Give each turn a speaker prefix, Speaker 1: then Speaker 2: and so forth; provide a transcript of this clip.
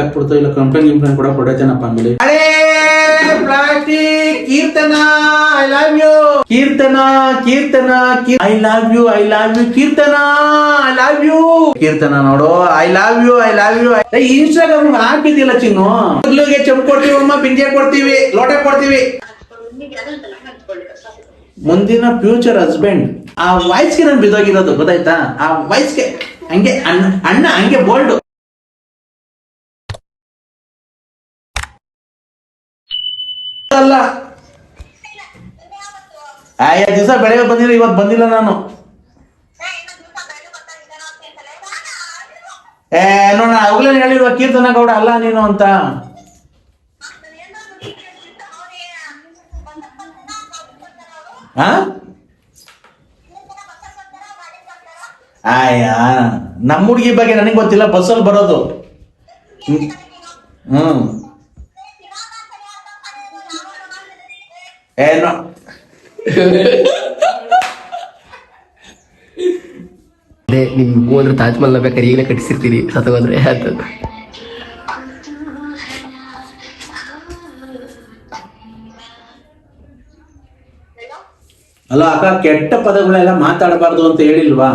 Speaker 1: ಹಾಕ್ಬಿಡ್ತು ಇಲ್ಲ ಕಂಪ್ಲೇಂಟ್ ಗಿಂಪ್ಲೇಂಟ್ ಕೂಡ ಕೊಡತ್ತೇನಪ್ಪ ಅಂಗಡಿ ಅರೇ plastic Keerthana I love you Keerthana Keerthana I love you I love you Keerthana I love you Keerthana ನೋಡು I love you I love you Instagram ಹಾಕಿದಿಲ್ಲ ಚಿನ್ನು. ಮೊದ್ಲಿಗೆ ಚೆಂಪ್ ಕೊಡ್ತೀವಿ ಅಮ್ಮ ಪಿಂಜೆ ಕೊಡ್ತೀವಿ ಲೋಟ ಕೊಡ್ತೀವಿ. ಮುಂದಿನ ಫ್ಯೂಚರ್ ಹಸ್ಬೆಂಡ್ ಆ ವಾಯ್ಸ್ಗೆ ನಾನು ಬಿದ್ದೋಗಿರೋದು ಗೊತ್ತಾಯ್ತಾ? ಆ ವಾಯ್ಸ್ಗೆ ಹಂಗೆ ಅಣ್ಣ ಹಂಗೆ ಬೋಲ್ಡ್ ಅಲ್ಲ ಆಯ ದಿವಸ ಬೆಳಗ್ಗೆ ಬಂದಿಲ್ಲ, ಇವತ್ತು ಬಂದಿಲ್ಲ ನಾನು. ಏ ನೋಡ ಅವಾಗಲೇ ಹೇಳಿರುವ ಕೀರ್ತನ ಗೌಡ ಅಲ್ಲ ನೀನು ಅಂತ. ಆಯ ನಮ್ಮ ಹುಡುಗಿ ಬಗ್ಗೆ ನನಗೆ ಗೊತ್ತಿಲ್ಲ, ಬಸ್ಸಲ್ಲಿ ಬರೋದು. ಹ್ಮ್. ಹ್ಮ್ no.
Speaker 2: ಅದೇ ನಿಮ್ಗೂ ಅಂದ್ರೆ ತಾಜ್ ಮಹಲ್ ಬೇಕಾದ್ರೆ ಈಗಲೇ ಕಟ್ಟಿಸಿರ್ತೀರಿ. ಸತ್ತೋದ್ರೆ ಅಂತ
Speaker 1: ಅಲ್ಲ ಅಕ್ಕ ಕೆಟ್ಟ ಪದಗಳೆಲ್ಲ ಮಾತಾಡಬಾರ್ದು ಅಂತ ಹೇಳಿಲ್ವಾ?